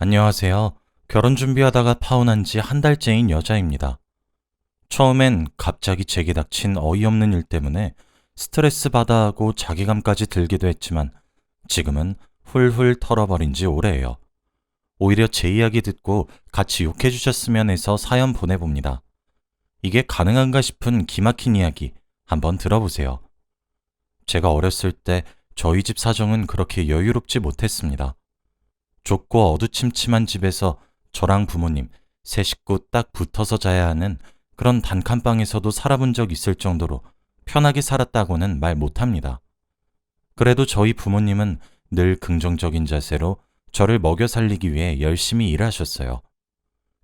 안녕하세요. 결혼 준비하다가 파혼한 지 한 달째인 여자입니다. 처음엔 갑자기 제게 닥친 어이없는 일 때문에 스트레스 받아 하고 자괴감까지 들기도 했지만 지금은 훌훌 털어버린 지 오래예요. 오히려 제 이야기 듣고 같이 욕해 주셨으면 해서 사연 보내봅니다. 이게 가능한가 싶은 기막힌 이야기 한번 들어보세요. 제가 어렸을 때 저희 집 사정은 그렇게 여유롭지 못했습니다. 좁고 어두침침한 집에서 저랑 부모님, 세 식구 딱 붙어서 자야 하는 그런 단칸방에서도 살아본 적 있을 정도로 편하게 살았다고는 말 못합니다. 그래도 저희 부모님은 늘 긍정적인 자세로 저를 먹여 살리기 위해 열심히 일하셨어요.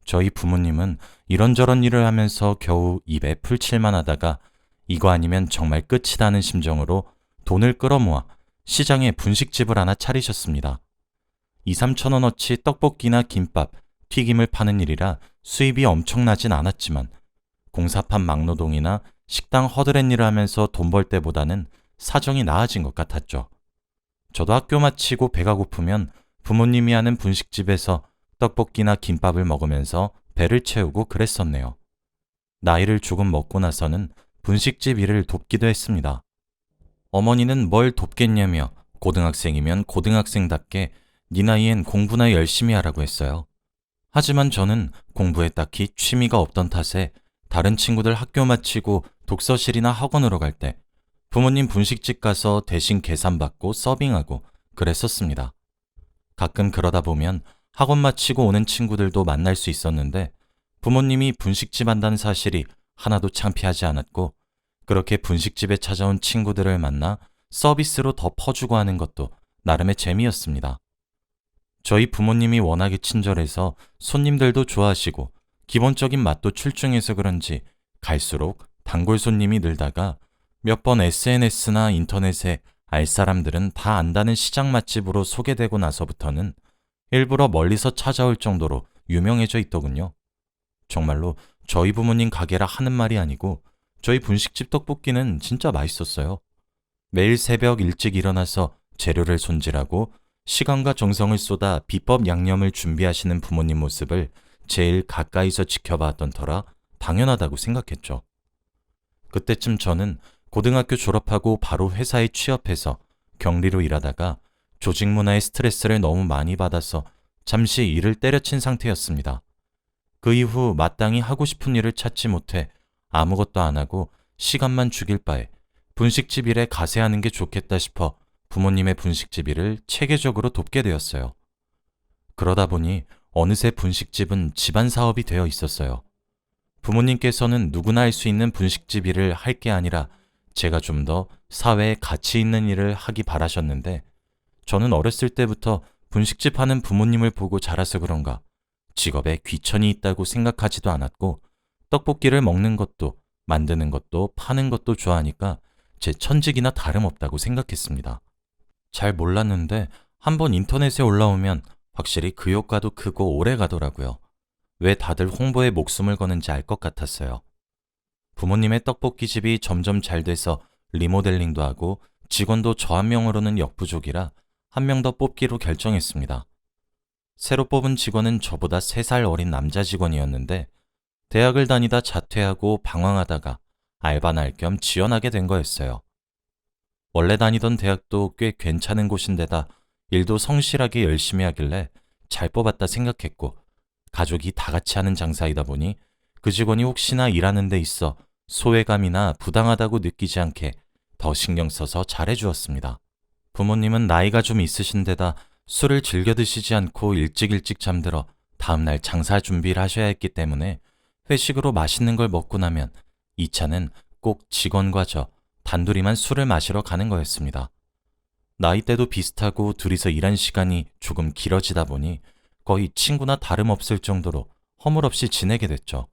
저희 부모님은 이런저런 일을 하면서 겨우 입에 풀칠만 하다가 이거 아니면 정말 끝이다는 심정으로 돈을 끌어모아 시장에 분식집을 하나 차리셨습니다. 2, 3천 원어치 떡볶이나 김밥, 튀김을 파는 일이라 수입이 엄청나진 않았지만 공사판 막노동이나 식당 허드렛 일을 하면서 돈 벌 때보다는 사정이 나아진 것 같았죠. 저도 학교 마치고 배가 고프면 부모님이 하는 분식집에서 떡볶이나 김밥을 먹으면서 배를 채우고 그랬었네요. 나이를 조금 먹고 나서는 분식집 일을 돕기도 했습니다. 어머니는 뭘 돕겠냐며 고등학생이면 고등학생답게 네 나이엔 공부나 열심히 하라고 했어요. 하지만 저는 공부에 딱히 취미가 없던 탓에 다른 친구들 학교 마치고 독서실이나 학원으로 갈 때 부모님 분식집 가서 대신 계산받고 서빙하고 그랬었습니다. 가끔 그러다 보면 학원 마치고 오는 친구들도 만날 수 있었는데 부모님이 분식집 한다는 사실이 하나도 창피하지 않았고 그렇게 분식집에 찾아온 친구들을 만나 서비스로 더 퍼주고 하는 것도 나름의 재미였습니다. 저희 부모님이 워낙에 친절해서 손님들도 좋아하시고 기본적인 맛도 출중해서 그런지 갈수록 단골 손님이 늘다가 몇 번 SNS나 인터넷에 알 사람들은 다 안다는 시장 맛집으로 소개되고 나서부터는 일부러 멀리서 찾아올 정도로 유명해져 있더군요. 정말로 저희 부모님 가게라 하는 말이 아니고 저희 분식집 떡볶이는 진짜 맛있었어요. 매일 새벽 일찍 일어나서 재료를 손질하고 시간과 정성을 쏟아 비법 양념을 준비하시는 부모님 모습을 제일 가까이서 지켜봤던 터라 당연하다고 생각했죠. 그때쯤 저는 고등학교 졸업하고 바로 회사에 취업해서 격리로 일하다가 조직 문화의 스트레스를 너무 많이 받아서 잠시 일을 때려친 상태였습니다. 그 이후 마땅히 하고 싶은 일을 찾지 못해 아무것도 안 하고 시간만 죽일 바에 분식집 일에 가세하는 게 좋겠다 싶어 부모님의 분식집 일을 체계적으로 돕게 되었어요. 그러다 보니 어느새 분식집은 집안 사업이 되어 있었어요. 부모님께서는 누구나 할 수 있는 분식집 일을 할 게 아니라 제가 좀 더 사회에 가치 있는 일을 하기 바라셨는데 저는 어렸을 때부터 분식집 하는 부모님을 보고 자라서 그런가 직업에 귀천이 있다고 생각하지도 않았고 떡볶이를 먹는 것도 만드는 것도 파는 것도 좋아하니까 제 천직이나 다름없다고 생각했습니다. 잘 몰랐는데 한번 인터넷에 올라오면 확실히 그 효과도 크고 오래 가더라고요. 왜 다들 홍보에 목숨을 거는지 알 것 같았어요. 부모님의 떡볶이 집이 점점 잘 돼서 리모델링도 하고 직원도 저 한 명으로는 역부족이라 한 명 더 뽑기로 결정했습니다. 새로 뽑은 직원은 저보다 3살 어린 남자 직원이었는데 대학을 다니다 자퇴하고 방황하다가 알바 날 겸 지원하게 된 거였어요. 원래 다니던 대학도 꽤 괜찮은 곳인데다 일도 성실하게 열심히 하길래 잘 뽑았다 생각했고 가족이 다 같이 하는 장사이다 보니 그 직원이 혹시나 일하는 데 있어 소외감이나 부당하다고 느끼지 않게 더 신경 써서 잘해 주었습니다. 부모님은 나이가 좀 있으신 데다 술을 즐겨 드시지 않고 일찍 일찍 잠들어 다음날 장사 준비를 하셔야 했기 때문에 회식으로 맛있는 걸 먹고 나면 2차는 꼭 직원과 저 단둘이만 술을 마시러 가는 거였습니다. 나이대도 비슷하고 둘이서 일한 시간이 조금 길어지다 보니 거의 친구나 다름없을 정도로 허물없이 지내게 됐죠.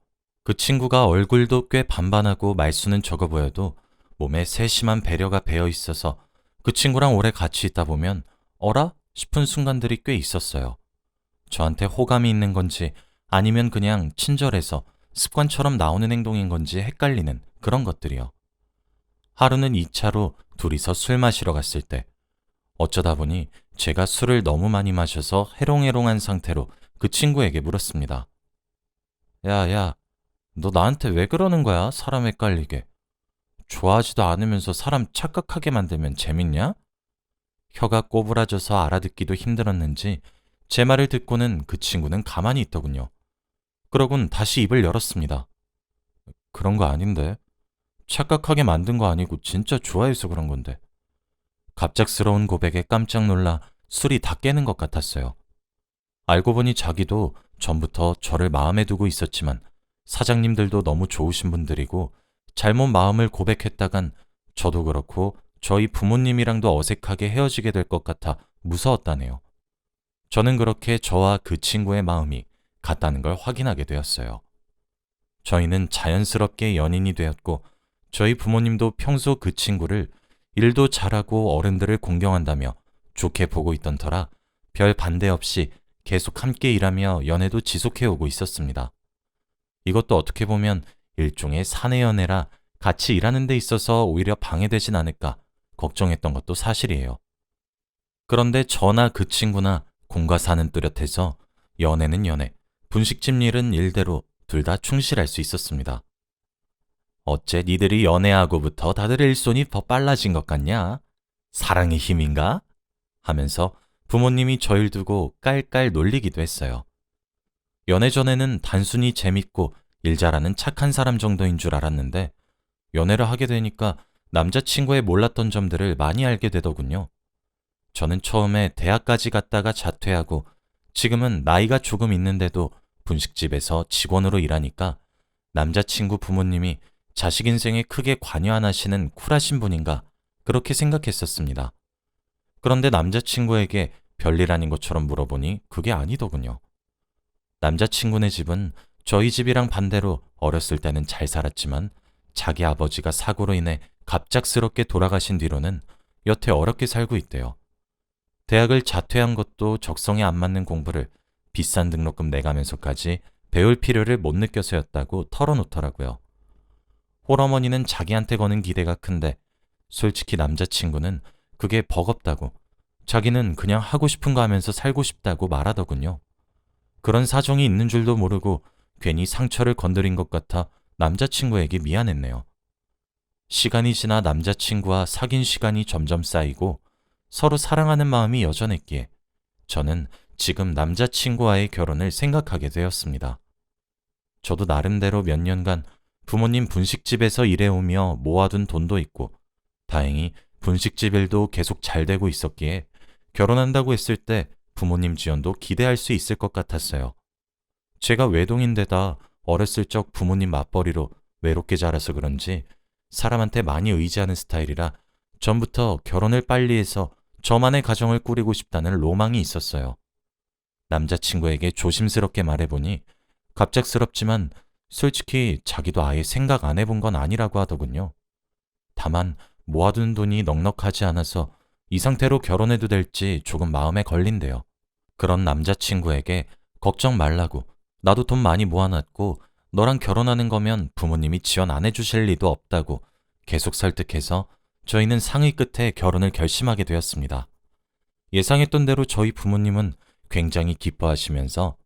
그 친구가 얼굴도 꽤 반반하고 말수는 적어 보여도 몸에 세심한 배려가 배어 있어서 그 친구랑 오래 같이 있다 보면 어라? 싶은 순간들이 꽤 있었어요. 저한테 호감이 있는 건지 아니면 그냥 친절해서 습관처럼 나오는 행동인 건지 헷갈리는 그런 것들이요. 하루는 2차로 둘이서 술 마시러 갔을 때 어쩌다 보니 제가 술을 너무 많이 마셔서 해롱해롱한 상태로 그 친구에게 물었습니다. 야, 야, 너 나한테 왜 그러는 거야? 사람 헷갈리게. 좋아하지도 않으면서 사람 착각하게 만들면 재밌냐? 혀가 꼬부라져서 알아듣기도 힘들었는지 제 말을 듣고는 그 친구는 가만히 있더군요. 그러곤 다시 입을 열었습니다. 그런 거 아닌데. 착각하게 만든 거 아니고 진짜 좋아해서 그런 건데. 갑작스러운 고백에 깜짝 놀라 술이 다 깨는 것 같았어요. 알고 보니 자기도 전부터 저를 마음에 두고 있었지만 사장님들도 너무 좋으신 분들이고 잘못 마음을 고백했다간 저도 그렇고 저희 부모님이랑도 어색하게 헤어지게 될 것 같아 무서웠다네요. 저는 그렇게 저와 그 친구의 마음이 같다는 걸 확인하게 되었어요. 저희는 자연스럽게 연인이 되었고 저희 부모님도 평소 그 친구를 일도 잘하고 어른들을 공경한다며 좋게 보고 있던 터라 별 반대 없이 계속 함께 일하며 연애도 지속해오고 있었습니다. 이것도 어떻게 보면 일종의 사내 연애라 같이 일하는 데 있어서 오히려 방해되진 않을까 걱정했던 것도 사실이에요. 그런데 저나 그 친구나 공과 사는 뚜렷해서 연애는 연애, 분식집 일은 일대로 둘 다 충실할 수 있었습니다. 어째 니들이 연애하고부터 다들 일손이 더 빨라진 것 같냐? 사랑의 힘인가? 하면서 부모님이 저일 두고 깔깔 놀리기도 했어요. 연애 전에는 단순히 재밌고 일 잘하는 착한 사람 정도인 줄 알았는데 연애를 하게 되니까 남자친구의 몰랐던 점들을 많이 알게 되더군요. 저는 처음에 대학까지 갔다가 자퇴하고 지금은 나이가 조금 있는데도 분식집에서 직원으로 일하니까 남자친구 부모님이 자식 인생에 크게 관여 안 하시는 쿨하신 분인가 그렇게 생각했었습니다. 그런데 남자친구에게 별일 아닌 것처럼 물어보니 그게 아니더군요. 남자친구네 집은 저희 집이랑 반대로 어렸을 때는 잘 살았지만 자기 아버지가 사고로 인해 갑작스럽게 돌아가신 뒤로는 여태 어렵게 살고 있대요. 대학을 자퇴한 것도 적성에 안 맞는 공부를 비싼 등록금 내가면서까지 배울 필요를 못 느껴서였다고 털어놓더라고요. 홀어머니는 자기한테 거는 기대가 큰데 솔직히 남자친구는 그게 버겁다고 자기는 그냥 하고 싶은 거 하면서 살고 싶다고 말하더군요. 그런 사정이 있는 줄도 모르고 괜히 상처를 건드린 것 같아 남자친구에게 미안했네요. 시간이 지나 남자친구와 사귄 시간이 점점 쌓이고 서로 사랑하는 마음이 여전했기에 저는 지금 남자친구와의 결혼을 생각하게 되었습니다. 저도 나름대로 몇 년간 부모님 분식집에서 일해오며 모아둔 돈도 있고 다행히 분식집 일도 계속 잘 되고 있었기에 결혼한다고 했을 때 부모님 지원도 기대할 수 있을 것 같았어요. 제가 외동인데다 어렸을 적 부모님 맞벌이로 외롭게 자라서 그런지 사람한테 많이 의지하는 스타일이라 전부터 결혼을 빨리 해서 저만의 가정을 꾸리고 싶다는 로망이 있었어요. 남자친구에게 조심스럽게 말해보니 갑작스럽지만 솔직히 자기도 아예 생각 안 해본 건 아니라고 하더군요. 다만 모아둔 돈이 넉넉하지 않아서 이 상태로 결혼해도 될지 조금 마음에 걸린대요. 그런 남자친구에게 걱정 말라고 나도 돈 많이 모아놨고 너랑 결혼하는 거면 부모님이 지원 안 해주실 리도 없다고 계속 설득해서 저희는 상의 끝에 결혼을 결심하게 되었습니다. 예상했던 대로 저희 부모님은 굉장히 기뻐하시면서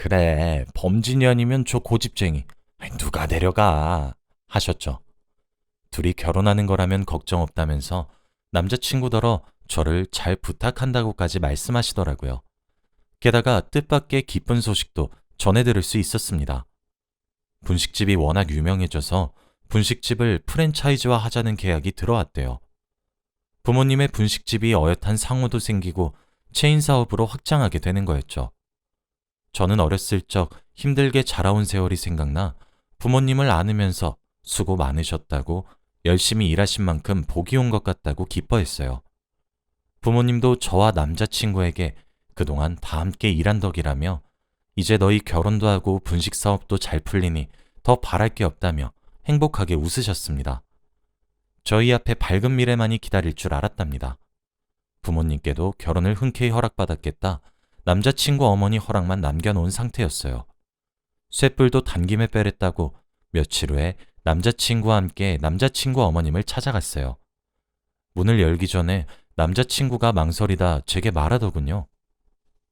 그래, 범진이 아니면 저 고집쟁이. 누가 데려가? 하셨죠. 둘이 결혼하는 거라면 걱정 없다면서 남자친구더러 저를 잘 부탁한다고까지 말씀하시더라고요. 게다가 뜻밖의 기쁜 소식도 전해 들을 수 있었습니다. 분식집이 워낙 유명해져서 분식집을 프랜차이즈화 하자는 계약이 들어왔대요. 부모님의 분식집이 어엿한 상호도 생기고 체인 사업으로 확장하게 되는 거였죠. 저는 어렸을 적 힘들게 자라온 세월이 생각나 부모님을 안으면서 수고 많으셨다고 열심히 일하신 만큼 복이 온 것 같다고 기뻐했어요. 부모님도 저와 남자친구에게 그동안 다 함께 일한 덕이라며 이제 너희 결혼도 하고 분식 사업도 잘 풀리니 더 바랄 게 없다며 행복하게 웃으셨습니다. 저희 앞에 밝은 미래만이 기다릴 줄 알았답니다. 부모님께도 결혼을 흔쾌히 허락받았겠다 남자친구 어머니 허락만 남겨놓은 상태였어요. 쇳불도 단김에 빼랬다고 며칠 후에 남자친구와 함께 남자친구 어머님을 찾아갔어요. 문을 열기 전에 남자친구가 망설이다 제게 말하더군요.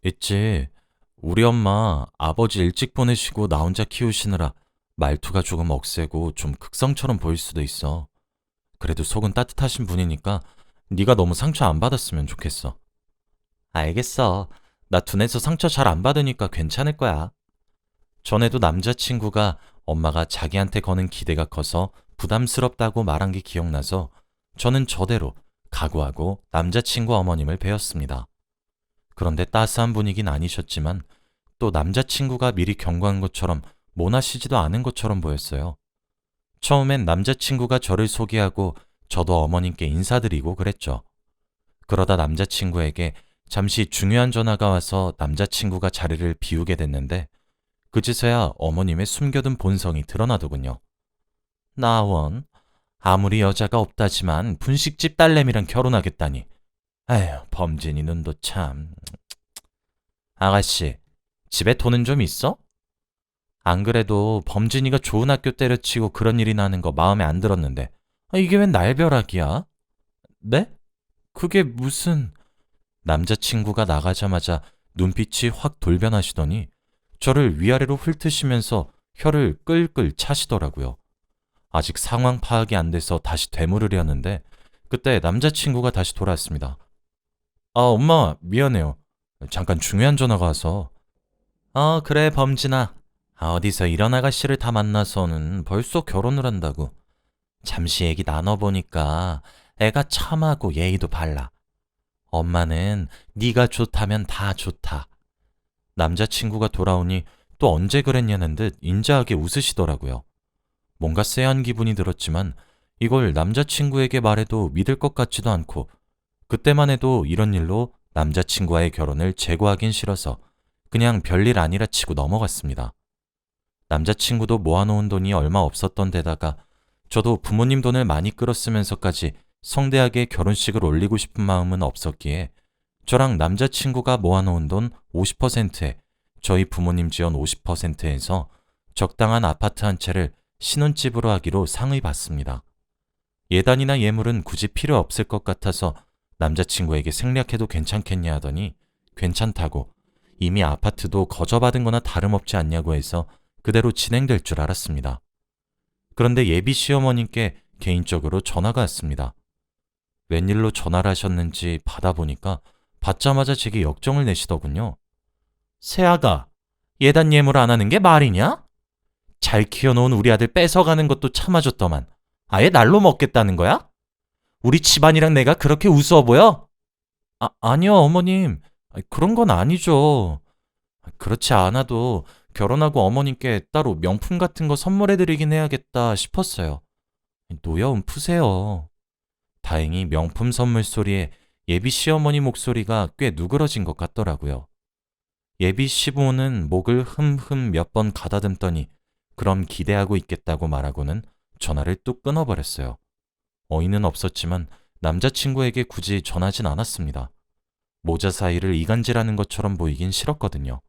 있지. 우리 엄마 아버지 일찍 보내시고 나 혼자 키우시느라 말투가 조금 억세고 좀 극성처럼 보일 수도 있어. 그래도 속은 따뜻하신 분이니까 네가 너무 상처 안 받았으면 좋겠어. 알겠어. 나 둔해서 상처 잘 안 받으니까 괜찮을 거야. 전에도 남자친구가 엄마가 자기한테 거는 기대가 커서 부담스럽다고 말한 게 기억나서 저는 저대로 각오하고 남자친구 어머님을 배웠습니다. 그런데 따스한 분위긴 아니셨지만 또 남자친구가 미리 경고한 것처럼 모나시지도 않은 것처럼 보였어요. 처음엔 남자친구가 저를 소개하고 저도 어머님께 인사드리고 그랬죠. 그러다 남자친구에게 잠시 중요한 전화가 와서 남자친구가 자리를 비우게 됐는데 그제서야 어머님의 숨겨둔 본성이 드러나더군요. 나원, 아무리 여자가 없다지만 분식집 딸내미랑 결혼하겠다니. 에휴, 범진이 눈도 참. 아가씨, 집에 돈은 좀 있어? 안 그래도 범진이가 좋은 학교 때려치고 그런 일이 나는 거 마음에 안 들었는데 아, 이게 웬 날벼락이야? 네? 그게 무슨... 남자친구가 나가자마자 눈빛이 확 돌변하시더니 저를 위아래로 훑으시면서 혀를 끌끌 차시더라고요. 아직 상황 파악이 안 돼서 다시 되물으려는데 그때 남자친구가 다시 돌아왔습니다. 아, 엄마, 미안해요. 잠깐 중요한 전화가 와서. 어, 그래, 범진아. 아, 어디서 이런 아가씨를 다 만나서는 벌써 결혼을 한다고. 잠시 얘기 나눠보니까 애가 참하고 예의도 발라. 엄마는 네가 좋다면 다 좋다. 남자친구가 돌아오니 또 언제 그랬냐는 듯 인자하게 웃으시더라고요. 뭔가 쎄한 기분이 들었지만 이걸 남자친구에게 말해도 믿을 것 같지도 않고 그때만 해도 이런 일로 남자친구와의 결혼을 재고하긴 싫어서 그냥 별일 아니라 치고 넘어갔습니다. 남자친구도 모아놓은 돈이 얼마 없었던 데다가 저도 부모님 돈을 많이 끌었으면서까지 성대하게 결혼식을 올리고 싶은 마음은 없었기에 저랑 남자친구가 모아놓은 돈 50%에 저희 부모님 지원 50%에서 적당한 아파트 한 채를 신혼집으로 하기로 상의 받습니다. 예단이나 예물은 굳이 필요 없을 것 같아서 남자친구에게 생략해도 괜찮겠냐 하더니 괜찮다고 이미 아파트도 거저받은 거나 다름없지 않냐고 해서 그대로 진행될 줄 알았습니다. 그런데 예비 시어머님께 개인적으로 전화가 왔습니다. 웬일로 전화를 하셨는지 받아보니까 받자마자 제게 역정을 내시더군요. 새아가 예단 예물 안 하는 게 말이냐? 잘 키워놓은 우리 아들 뺏어가는 것도 참아줬더만 아예 날로 먹겠다는 거야? 우리 집안이랑 내가 그렇게 우스워 보여? 아, 아니요, 어머님. 그런 건 아니죠. 그렇지 않아도 결혼하고 어머님께 따로 명품 같은 거 선물해드리긴 해야겠다 싶었어요. 노여움 푸세요. 다행히 명품 선물 소리에 예비 시어머니 목소리가 꽤 누그러진 것 같더라고요. 예비 시부모는 목을 흠흠 몇 번 가다듬더니 그럼 기대하고 있겠다고 말하고는 전화를 뚝 끊어버렸어요. 어이는 없었지만 남자친구에게 굳이 전하진 않았습니다. 모자 사이를 이간질하는 것처럼 보이긴 싫었거든요.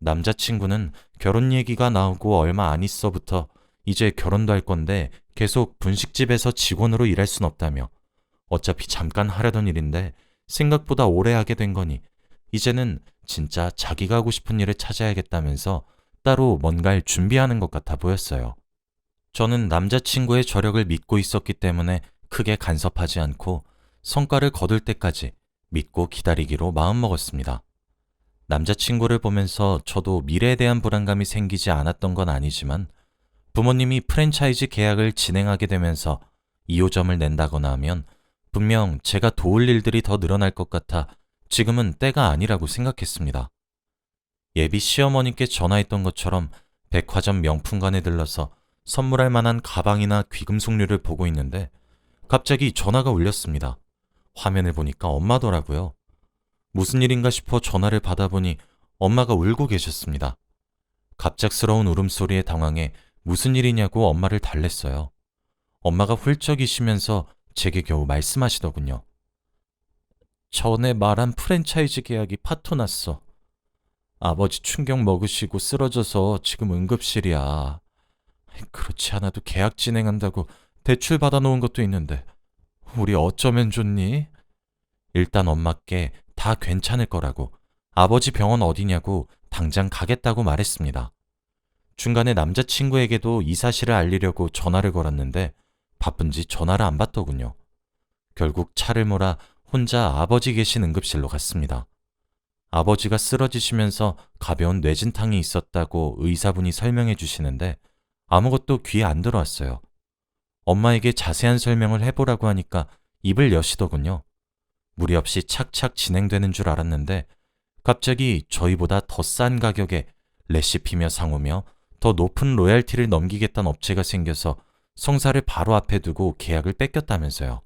남자친구는 결혼 얘기가 나오고 얼마 안 있어부터 이제 결혼도 할 건데 계속 분식집에서 직원으로 일할 순 없다며 어차피 잠깐 하려던 일인데 생각보다 오래 하게 된 거니 이제는 진짜 자기가 하고 싶은 일을 찾아야겠다면서 따로 뭔가를 준비하는 것 같아 보였어요. 저는 남자친구의 저력을 믿고 있었기 때문에 크게 간섭하지 않고 성과를 거둘 때까지 믿고 기다리기로 마음먹었습니다. 남자친구를 보면서 저도 미래에 대한 불안감이 생기지 않았던 건 아니지만 부모님이 프랜차이즈 계약을 진행하게 되면서 2호점을 낸다거나 하면 분명 제가 도울 일들이 더 늘어날 것 같아 지금은 때가 아니라고 생각했습니다. 예비 시어머니께 전화했던 것처럼 백화점 명품관에 들러서 선물할 만한 가방이나 귀금속류를 보고 있는데 갑자기 전화가 울렸습니다. 화면을 보니까 엄마더라고요. 무슨 일인가 싶어 전화를 받아보니 엄마가 울고 계셨습니다. 갑작스러운 울음소리에 당황해 무슨 일이냐고 엄마를 달랬어요. 엄마가 훌쩍이시면서 제게 겨우 말씀하시더군요. 전에 말한 프랜차이즈 계약이 파토 났어. 아버지 충격 먹으시고 쓰러져서 지금 응급실이야. 그렇지 않아도 계약 진행한다고 대출 받아놓은 것도 있는데 우리 어쩌면 좋니? 일단 엄마께 다 괜찮을 거라고 아버지 병원 어디냐고 당장 가겠다고 말했습니다. 중간에 남자친구에게도 이 사실을 알리려고 전화를 걸었는데 바쁜지 전화를 안 받더군요. 결국 차를 몰아 혼자 아버지 계신 응급실로 갔습니다. 아버지가 쓰러지시면서 가벼운 뇌진탕이 있었다고 의사분이 설명해 주시는데 아무것도 귀에 안 들어왔어요. 엄마에게 자세한 설명을 해보라고 하니까 입을 여시더군요. 무리 없이 착착 진행되는 줄 알았는데 갑자기 저희보다 더 싼 가격에 레시피며 상호며 더 높은 로얄티를 넘기겠다는 업체가 생겨서 성사를 바로 앞에 두고 계약을 뺏겼다면서요.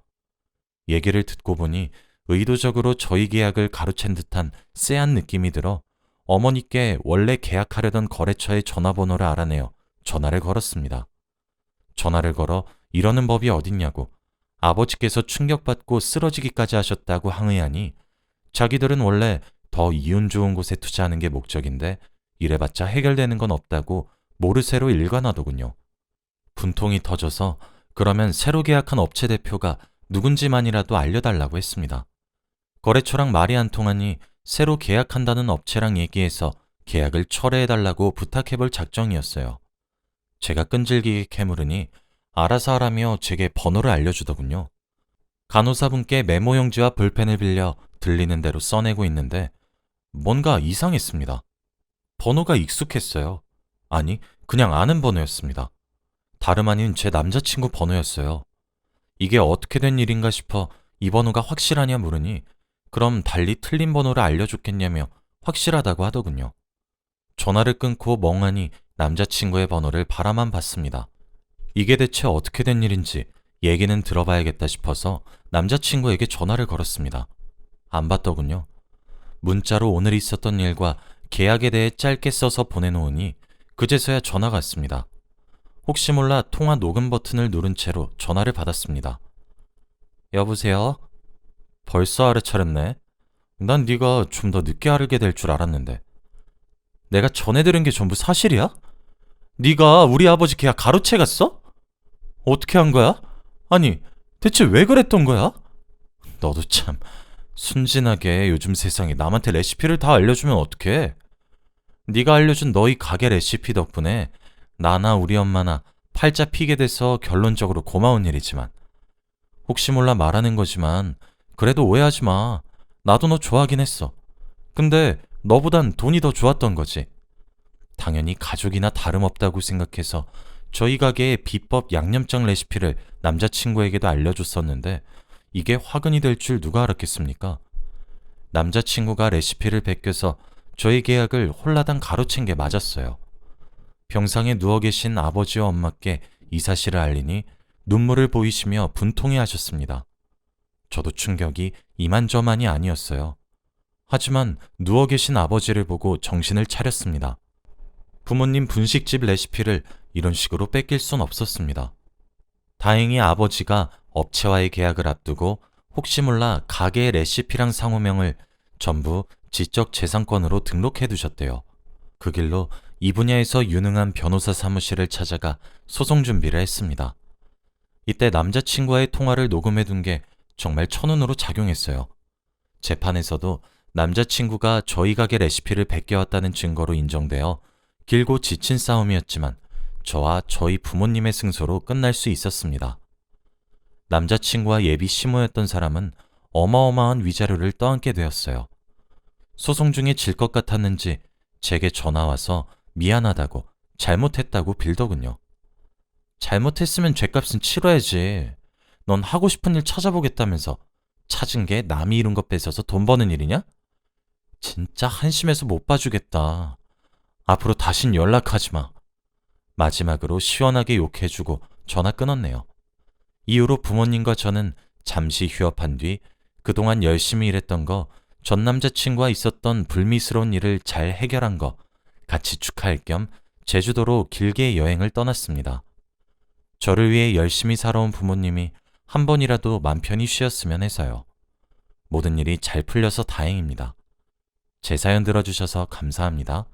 얘기를 듣고 보니 의도적으로 저희 계약을 가로챈 듯한 쎄한 느낌이 들어 어머니께 원래 계약하려던 거래처의 전화번호를 알아내어 전화를 걸었습니다. 전화를 걸어 이러는 법이 어딨냐고 아버지께서 충격받고 쓰러지기까지 하셨다고 항의하니 자기들은 원래 더 이윤 좋은 곳에 투자하는 게 목적인데 이래봤자 해결되는 건 없다고 모르쇠로 일관하더군요. 분통이 터져서 그러면 새로 계약한 업체 대표가 누군지만이라도 알려달라고 했습니다. 거래처랑 말이 안 통하니 새로 계약한다는 업체랑 얘기해서 계약을 철회해달라고 부탁해볼 작정이었어요. 제가 끈질기게 캐물으니 알아서 하라며 제게 번호를 알려주더군요. 간호사분께 메모용지와 볼펜을 빌려 들리는 대로 써내고 있는데 뭔가 이상했습니다. 번호가 익숙했어요. 아니, 그냥 아는 번호였습니다. 다름 아닌 제 남자친구 번호였어요. 이게 어떻게 된 일인가 싶어 이 번호가 확실하냐 물으니 그럼 달리 틀린 번호를 알려줬겠냐며 확실하다고 하더군요. 전화를 끊고 멍하니 남자친구의 번호를 바라만 봤습니다. 이게 대체 어떻게 된 일인지 얘기는 들어봐야겠다 싶어서 남자친구에게 전화를 걸었습니다. 안 받더군요. 문자로 오늘 있었던 일과 계약에 대해 짧게 써서 보내놓으니 그제서야 전화가 왔습니다. 혹시 몰라 통화 녹음 버튼을 누른 채로 전화를 받았습니다. 여보세요? 벌써 알아차렸네. 난 네가 좀 더 늦게 알게 될 줄 알았는데. 내가 전해 들은 게 전부 사실이야? 네가 우리 아버지 계약 가로채 갔어? 어떻게 한 거야? 아니, 대체 왜 그랬던 거야? 너도 참 순진하게 요즘 세상에 남한테 레시피를 다 알려주면 어떡해? 네가 알려준 너희 가게 레시피 덕분에 나나 우리 엄마나 팔자 피게 돼서 결론적으로 고마운 일이지만 혹시 몰라 말하는 거지만 그래도 오해하지 마. 나도 너 좋아하긴 했어. 근데 너보단 돈이 더 좋았던 거지. 당연히 가족이나 다름없다고 생각해서 저희 가게의 비법 양념장 레시피를 남자친구에게도 알려줬었는데 이게 화근이 될 줄 누가 알았겠습니까? 남자친구가 레시피를 베껴서 저희 계약을 홀라당 가로챈 게 맞았어요. 병상에 누워 계신 아버지와 엄마께 이 사실을 알리니 눈물을 보이시며 분통해 하셨습니다. 저도 충격이 이만저만이 아니었어요. 하지만 누워 계신 아버지를 보고 정신을 차렸습니다. 부모님 분식집 레시피를 이런 식으로 뺏길 순 없었습니다. 다행히 아버지가 업체와의 계약을 앞두고 혹시 몰라 가게의 레시피랑 상호명을 전부 지적 재산권으로 등록해 두셨대요. 그 길로 이 분야에서 유능한 변호사 사무실을 찾아가 소송 준비를 했습니다. 이때 남자친구와의 통화를 녹음해 둔 게 정말 천운으로 작용했어요. 재판에서도 남자친구가 저희 가게 레시피를 베껴왔다는 증거로 인정되어 길고 지친 싸움이었지만 저와 저희 부모님의 승소로 끝날 수 있었습니다. 남자친구와 예비 시모였던 사람은 어마어마한 위자료를 떠안게 되었어요. 소송 중에 질 것 같았는지 제게 전화 와서 미안하다고 잘못했다고 빌더군요. 잘못했으면 죄값은 치러야지. 넌 하고 싶은 일 찾아보겠다면서 찾은 게 남이 이룬 것 뺏어서 돈 버는 일이냐? 진짜 한심해서 못 봐주겠다. 앞으로 다신 연락하지 마. 마지막으로 시원하게 욕해주고 전화 끊었네요. 이후로 부모님과 저는 잠시 휴업한 뒤 그동안 열심히 일했던 거, 전 남자친구와 있었던 불미스러운 일을 잘 해결한 거, 같이 축하할 겸 제주도로 길게 여행을 떠났습니다. 저를 위해 열심히 살아온 부모님이 한 번이라도 맘 편히 쉬었으면 해서요. 모든 일이 잘 풀려서 다행입니다. 제 사연 들어주셔서 감사합니다.